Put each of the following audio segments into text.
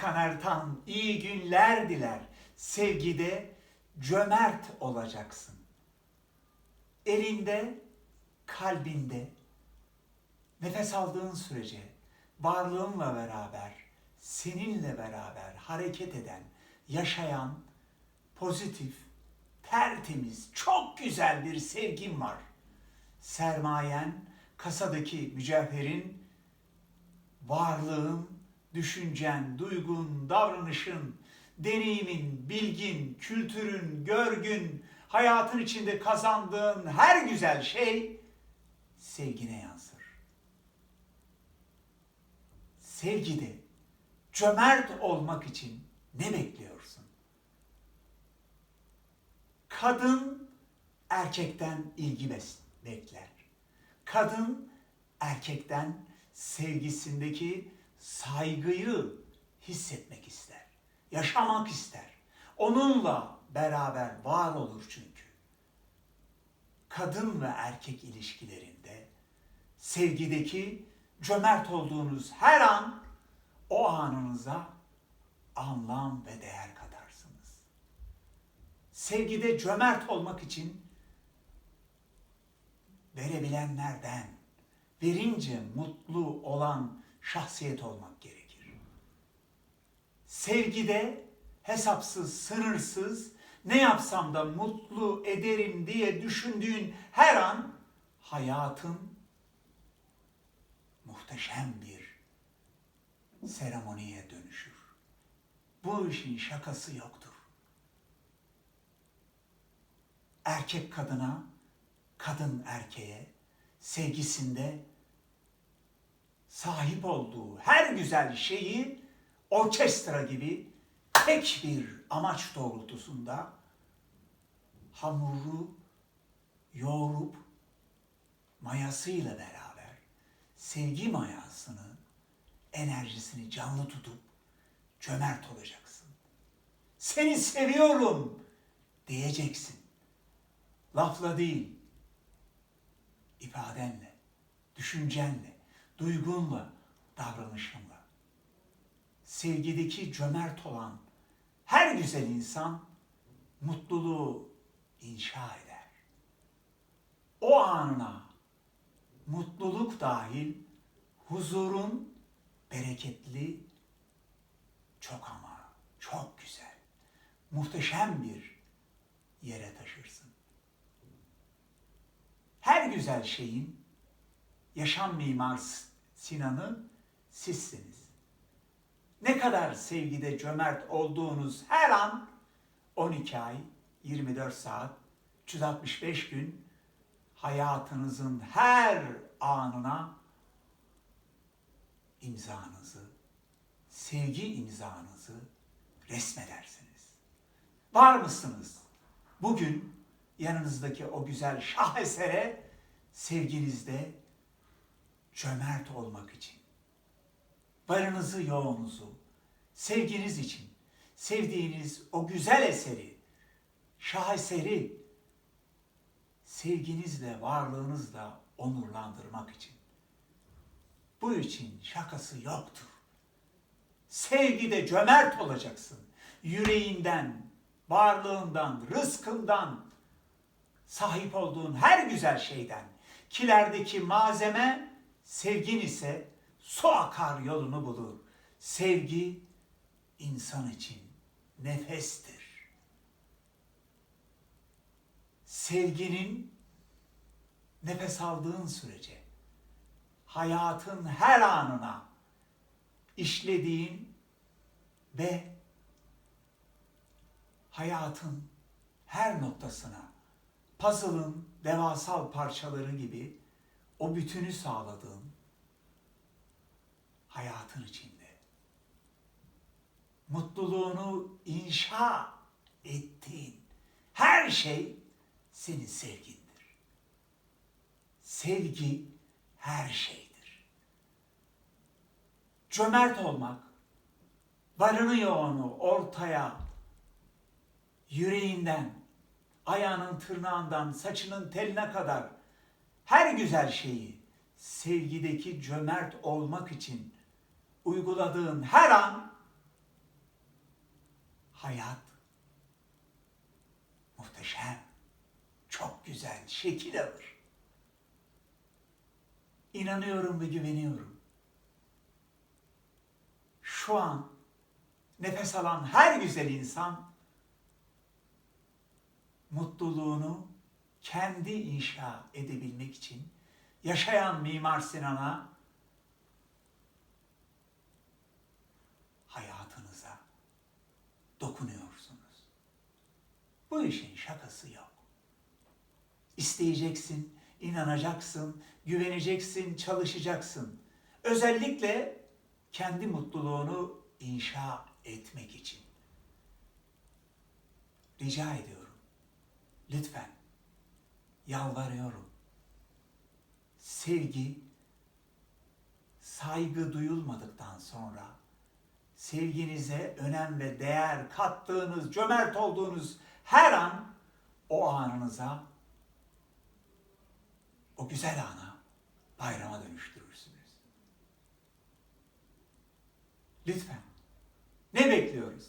Hakan Ertan iyi günler diler. Sevgide cömert olacaksın. Elinde, kalbinde, nefes aldığın sürece varlığınla beraber, seninle beraber hareket eden, yaşayan, pozitif, tertemiz, çok güzel bir sevgin var. Sermayen, kasadaki mücevherin, varlığın, düşüncen, duygun, davranışın, deneyimin, bilgin, kültürün, görgün, hayatın içinde kazandığın her güzel şey sevgine yansır. Sevgide cömert olmak için ne bekliyorsun? Kadın erkekten ilgi bekler. Kadın erkekten sevgisindeki saygıyı hissetmek ister. Yaşamak ister. Onunla beraber var olur çünkü. Kadın ve erkek ilişkilerinde sevgideki cömert olduğunuz her an o anınıza anlam ve değer katarsınız. Sevgide cömert olmak için verebilenlerden, verince mutlu olan şahsiyet olmak gerekir. Sevgide hesapsız, sınırsız, ne yapsam da mutlu ederim diye düşündüğün her an hayatın muhteşem bir seremoniye dönüşür. Bu işin şakası yoktur. Erkek kadına, kadın erkeğe sevgisinde sahip olduğu her güzel şeyi orkestra gibi tek bir amaç doğrultusunda hamuru yoğurup mayasıyla beraber sevgi mayasını, enerjisini canlı tutup cömert olacaksın. Seni seviyorum diyeceksin. Lafla değil, ifadenle, düşüncenle, duygunla, davranışınla. Sevgideki cömert olan her güzel insan mutluluğu inşa eder. O anına mutluluk dahil huzurun bereketli, çok ama çok güzel, muhteşem bir yere taşırsın. Her güzel şeyin yaşam mimar Sinan'ı sizsiniz. Ne kadar sevgide cömert olduğunuz her an 12 ay, 24 saat, 365 gün hayatınızın her anına imzanızı, sevgi imzanızı resmedersiniz. Var mısınız? Bugün yanınızdaki o güzel şahesere sevginizde cömert olmak için. Varınızı yoğunuzu, sevginiz için, sevdiğiniz o güzel eseri, şaheseri sevginizle, varlığınızla onurlandırmak için. Bu için şakası yoktur. Sevgide cömert olacaksın. Yüreğinden, varlığından, rızkından, sahip olduğun her güzel şeyden. Kilerdeki malzeme sevgin ise su akar yolunu bulur. Sevgi insan için nefestir. Sevginin nefes aldığın sürece hayatın her anına işlediğin ve hayatın her noktasına puzzle'ın devasal parçaları gibi o bütünü sağladığın hayatın içinde mutluluğunu inşa ettiğin her şey senin sevgindir. Sevgi her şeydir. Cömert olmak, varını yoğunu ortaya, yüreğinden, ayağının tırnağından, saçının teline kadar her güzel şeyi sevgideki cömert olmak için uyguladığın her an hayat muhteşem, çok güzel, şekil alır. İnanıyorum ve güveniyorum. Şu an nefes alan her güzel insan mutluluğunu kendi inşa edebilmek için yaşayan Mimar Sinan'a hayatınıza dokunuyorsunuz. Bu işin şakası yok. İsteyeceksin, inanacaksın, güveneceksin, çalışacaksın. Özellikle kendi mutluluğunu inşa etmek için. Rica ediyorum. Lütfen. Yalvarıyorum. Sevgi, saygı duyulmadıktan sonra sevginize önem ve değer kattığınız, cömert olduğunuz her an o anınıza, o güzel ana bayrama dönüştürürsünüz. Lütfen. Ne bekliyoruz?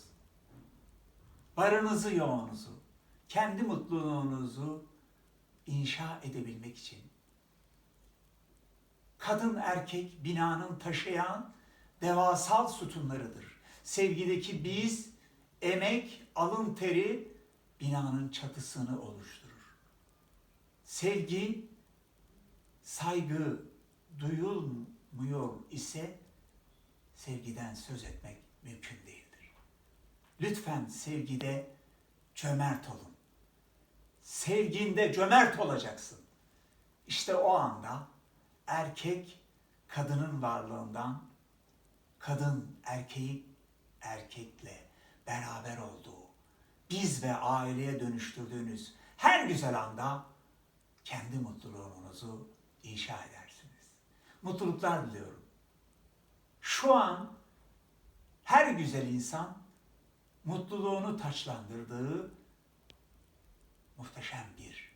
Varınızı yoğunuzu, kendi mutluluğunuzu inşa edebilmek için kadın erkek binanın taşıyan devasal sütunlarıdır. Sevgideki biz, emek, alın teri binanın çatısını oluşturur. Sevgi, saygı duyulmuyor ise sevgiden söz etmek mümkün değildir. Lütfen sevgide cömert olun. Sevginde cömert olacaksın. İşte o anda erkek kadının varlığından, kadın erkeği erkekle beraber olduğu, biz ve aileye dönüştürdüğünüz her güzel anda kendi mutluluğunuzu inşa edersiniz. Mutluluklar diliyorum. Şu an her güzel insan mutluluğunu taçlandırdığı muhteşem bir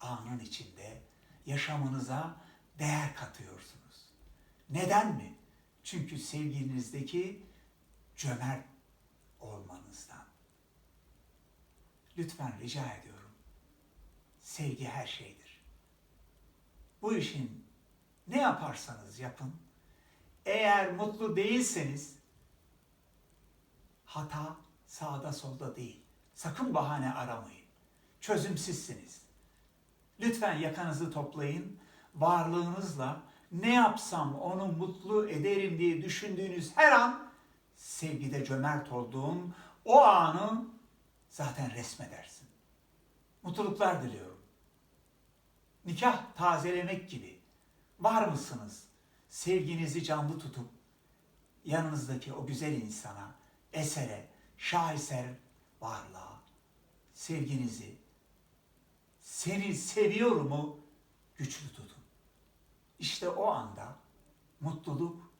anın içinde yaşamınıza değer katıyorsunuz. Neden mi? Çünkü sevgilinizdeki cömert olmanızdan. Lütfen rica ediyorum. Sevgi her şeydir. Bu işin ne yaparsanız yapın, eğer mutlu değilseniz hata sağda solda değil. Sakın bahane aramayın. Çözümsüzsiniz. Lütfen yakanızı toplayın. Varlığınızla ne yapsam onu mutlu ederim diye düşündüğünüz her an sevgide cömert olduğun o anı zaten resmedersin. Mutluluklar diliyorum. Nikah tazelemek gibi var mısınız? Sevginizi canlı tutup yanınızdaki o güzel insana, esere, şaheser varlığa sevginizi seni seviyorumu güçlü tutun. İşte o anda mutluluk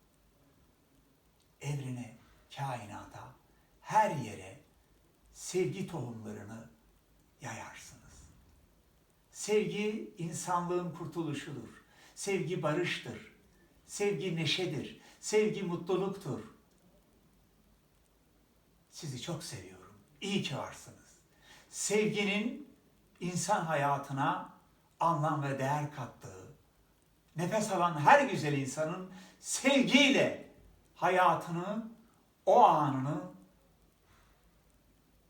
evrene, kainata, her yere sevgi tohumlarını yayarsınız. Sevgi insanlığın kurtuluşudur. Sevgi barıştır. Sevgi neşedir. Sevgi mutluluktur. Sizi çok seviyorum. İyi ki varsınız. Sevginin insan hayatına anlam ve değer kattığı, nefes alan her güzel insanın sevgiyle hayatını, o anını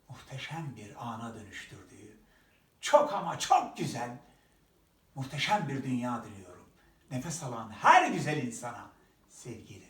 muhteşem bir ana dönüştürdüğü, çok ama çok güzel, muhteşem bir dünya diliyorum. Nefes alan her güzel insana sevgiyle.